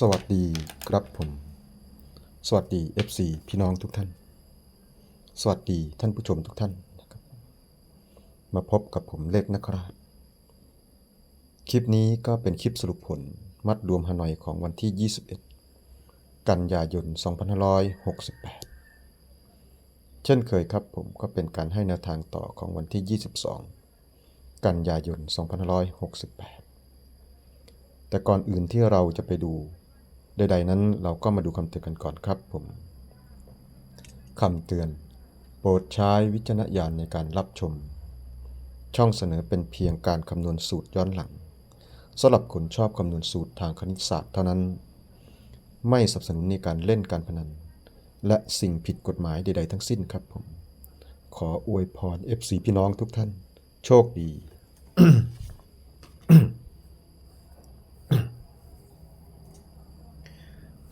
สวัสดีครับผม สวัสดี FC พี่น้องทุกท่าน สวัสดีท่านผู้ชมทุกท่านนะครับ มาพบกับผมเล็กนะครับ คลิปนี้ก็เป็นคลิปสรุปผลมัดรวมฮานอยของวันที่ 21 กันยายน 2568 เช่นเคยครับผมก็เป็นการให้แนวทางต่อของวันที่ 22 กันยายน 2568แต่ก่อนอื่นที่เราจะไปดู ใดๆนั้นเราก็มาดูคำเตือนกันก่อนครับผมคำเตือน โปรดใช้วิจารณญาณในการรับชม ช่องเสนอเป็นเพียงการคำนวณสูตรย้อนหลังสำหรับคนชอบคำนวณสูตรทางคณิตศาสตร์เท่านั้น ไม่สนับสนุนในการเล่นการพนัน และสิ่งผิดกฎหมายใด ๆ ทั้งสิ้นครับผม ขออวยพร FC พี่น้องทุกท่าน โชคดี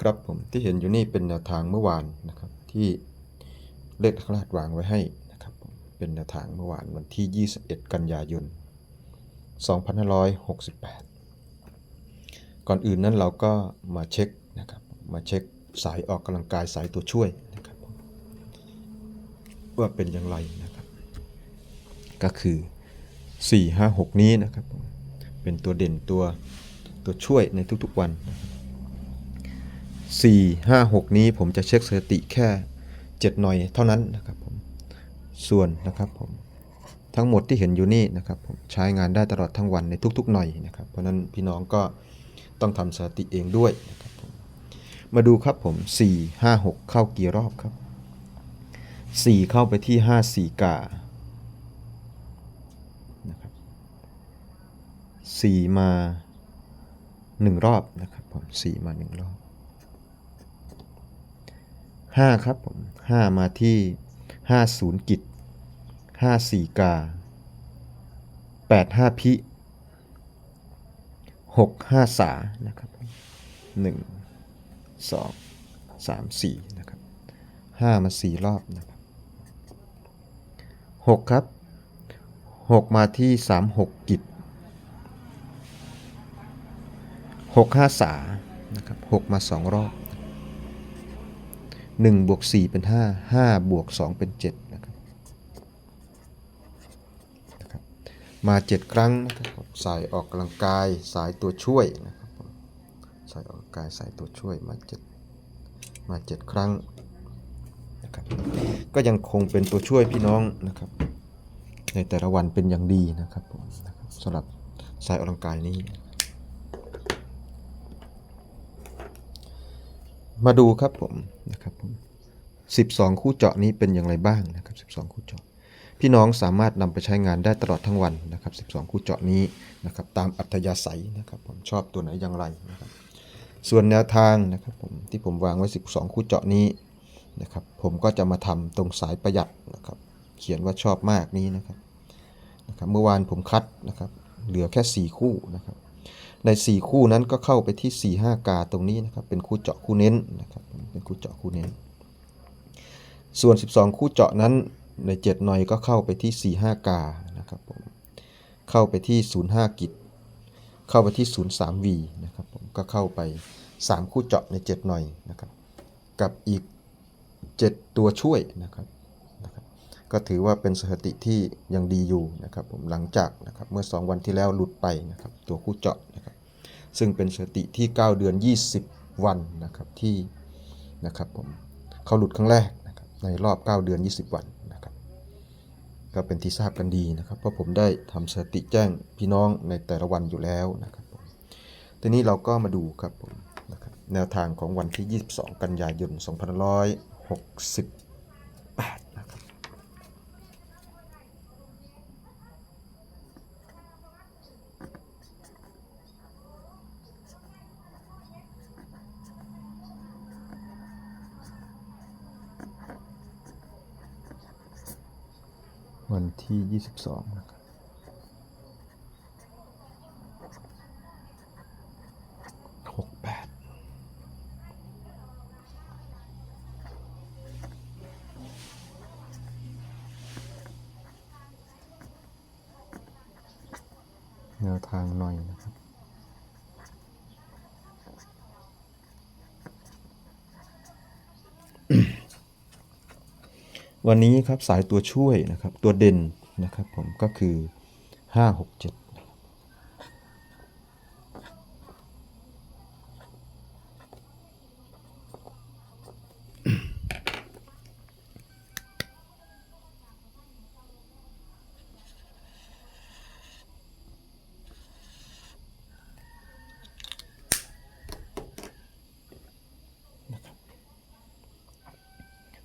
ครับผมที่เห็นอยู่นี่เป็นแนวทางเมื่อวานนะครับ ที่เลขคลาดวางไว้ให้นะครับเป็นแนวทางเมื่อวานวันที่ 21 กันยายน 2568 ก่อนอื่นนั้นเราก็มาเช็คนะครับมาเช็คสายออกกำลังกายสายตัวช่วยนะครับว่าเป็นอย่างไรนะครับ ก็คือ 4 5 6 นี้นะครับเป็นตัวเด่นตัวตัวช่วยในทุกๆวันนะครับ 4 5 6 นี้ผมจะเช็คสถิติแค่ 7 หน่อยเท่านั้นนะครับผมส่วนนะครับผมทั้งหมดที่เห็นอยู่นี่นะครับผมใช้งานได้ตลอดทั้งวันในทุกๆหน่อยนะครับ เพราะนั้นพี่น้องก็ต้องทำสถิติเองด้วยนะครับผมมาดูครับผม 4 5 6 เข้ากี่รอบครับ 4 เข้าไปที่ 5 4 กานะครับ4มา 1 รอบนะครับผม4มา 1 รอบ ห้าครับผมห้ามาที่ห้าศูนย์กิจห้าสี่กาแปดห้าพิหกห้าสา นะครับหนึ่งสองสามสี่นะครับห้ามาสี่รอบนะครับหกครับหกมาที่สามหกกิจหกห้าสา นะครับหกมาสองรอบ 1บวก4เป็น 5 5บวก2เป็น7นะครับนะครับ มา 7 ครั้งนะครับสายออกกำลังกายสายตัวช่วยนะครับสายออกกำลังกายสายตัวช่วยมา 7 มา 7 ครั้งนะครับก็ยังคงเป็นตัวช่วยพี่น้องนะครับ ในแต่ละวันเป็นอย่างดีนะครับผมนะครับสำหรับสายออกกำลังกายนี้ มาดูครับผมนะครับผม12 คู่เจาะนี้เป็นอย่างไรบ้างนะครับ 12 คู่เจาะ พี่น้องสามารถนำไปใช้งานได้ตลอดทั้งวันนะครับ 12 คู่เจาะนี้นะครับตามอัธยาศัยนะครับผมชอบตัวไหนอย่างไรนะครับ ส่วนแนวทางนะครับผมที่ผมวางไว้ 12 คู่เจาะนี้นะครับผมก็จะมาทำตรงสายประหยัดนะครับ เขียนว่าชอบมากนี้นะครับนะครับ เมื่อวานผมคัดนะครับเหลือแค่ 4 คู่นะครับ ใน 4 คู่นั้นก็เข้าไปที่ 4 5 กาตรงนี้นะครับ เป็นคู่เจาะคู่เน้นนะครับ เป็นคู่เจาะคู่เน้น ส่วน 12 คู่เจาะนั้นใน 7 หน่อยก็เข้าไปที่ 4 5 กานะครับผม เข้าไปที่ 05 กิจ เข้าไปที่ 03 V นะครับผม ก็เข้าไป 3 คู่เจาะใน 7 หน่อยนะครับ กับอีก 7 ตัวช่วยนะครับนะครับ ก็ถือว่าเป็นสถิติที่ยังดีอยู่นะครับผมหลังจากนะครับเมื่อ 2 วันที่แล้วหลุดไปนะครับตัวคู่เจาะนะครับซึ่งเป็นสถิติที่ 9 เดือน 20 วันนะครับที่นะครับผมเขาหลุดครั้งแรกนะครับในรอบ 9 เดือน 20 วันนะครับก็เป็นที่ทราบกันดีนะครับเพราะผมได้ทำสถิติแจ้งพี่น้องในแต่ละวันอยู่แล้วนะครับผมทีนี้เราก็มาดูครับผมนะครับแนวทางของวันที่ 22 กันยายน 2568 นะครับ วันที่ 22 นะครับ หกแปด แนวทางหน่อยนะครับ วันนี้ครับสายตัวช่วยนะครับตัวเด่นนะครับผมก็คือ 5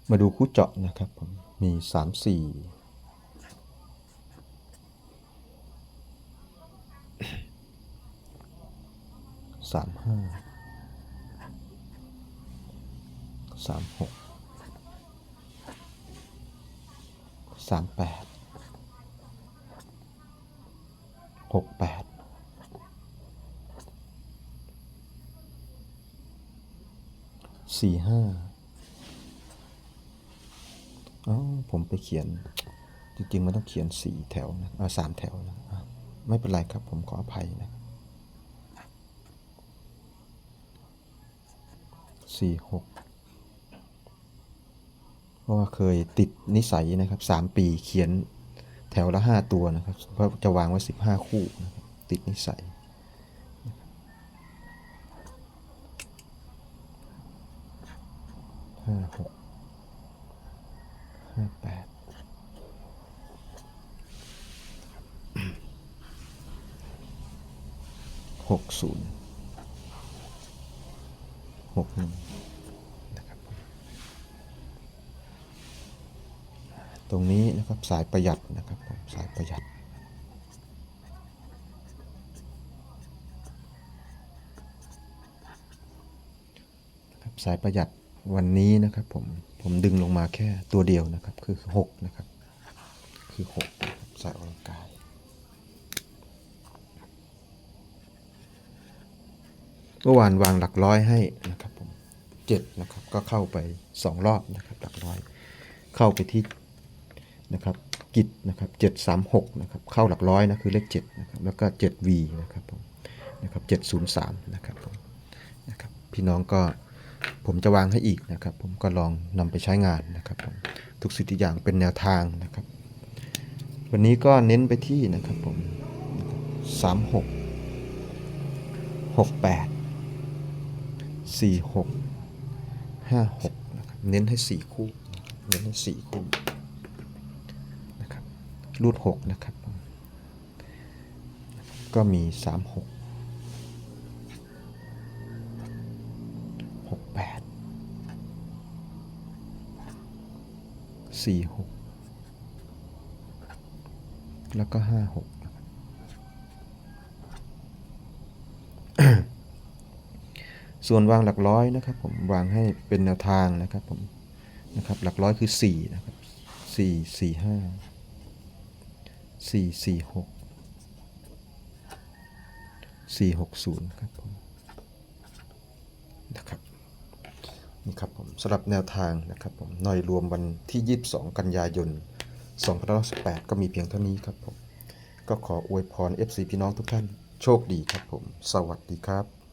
มาดูคู่เจาะนะครับผมมีสามสี่สามห้าสามหกสามแปดหกแปดสี่ห้า อ๋อผมไปเขียน จริงๆมันต้องเขียนสี่แถวนะสามแถวนะไม่เป็นไรครับผมขออภัยนะสี่หกเพราะว่าเคยติดนิสัยนะครับสามปีเขียนแถวละห้าตัวนะครับเพราะจะวางไว้สิบห้าคู่นะติดนิสัยห้าหก ห้าแปดหกศูนย์หกหนึ่งนะครับตรงนี้นะครับสายประหยัดนะครับสายประหยัดสายประหยัด วันนี้นะครับผมผมดึงลงมาแค่ตัวเดียวนะครับ คือหกนะครับ คือหกสายออกกำลังกายเมื่อวานวางหลักร้อยให้นะครับผมเจ็ดนะครับก็เข้าไปสองรอบนะครับหลักร้อย เข้าไปที่นะครับกิจนะครับเจ็ดสามหกนะครับเข้าหลักร้อยนะคือเลขเจ็ดนะครับแล้วก็เจ็ดวีนะครับผมนะครับเจ็ดศูนย์สามนะครับผมนะครับพี่น้องก็ ผมจะวางให้อีกนะครับ ผมก็ลองนำไปใช้งานนะครับผมทุกสิ่งทุกอย่างเป็นแนวทางนะครับ วันนี้ก็เน้นไปที่นะครับผมสามหกหกแปดสี่หกห้าหกนะครับเน้นให้สี่คู่เน้นให้สี่คู่นะครับรูดหกนะครับ ก็มีสามหกหกแปด สี่หกแล้วก็ห้าหกส่วนวางหลักร้อยนะครับผมวางให้เป็นแนวทางนะครับผมนะครับหลักร้อยคือสี่นะครับสี่สี่ห้าสี่สี่หกสี่หกศูนย์ครับผมนะครับ นี่ครับผมสำหรับแนวทางนะครับผมหน่อยรวมวันที่ 22 กันยายน2518 ก็มีเพียงเท่านี้ครับผมก็ขออวยพร FC พี่น้องทุกท่านโชคดีครับผม สวัสดีครับ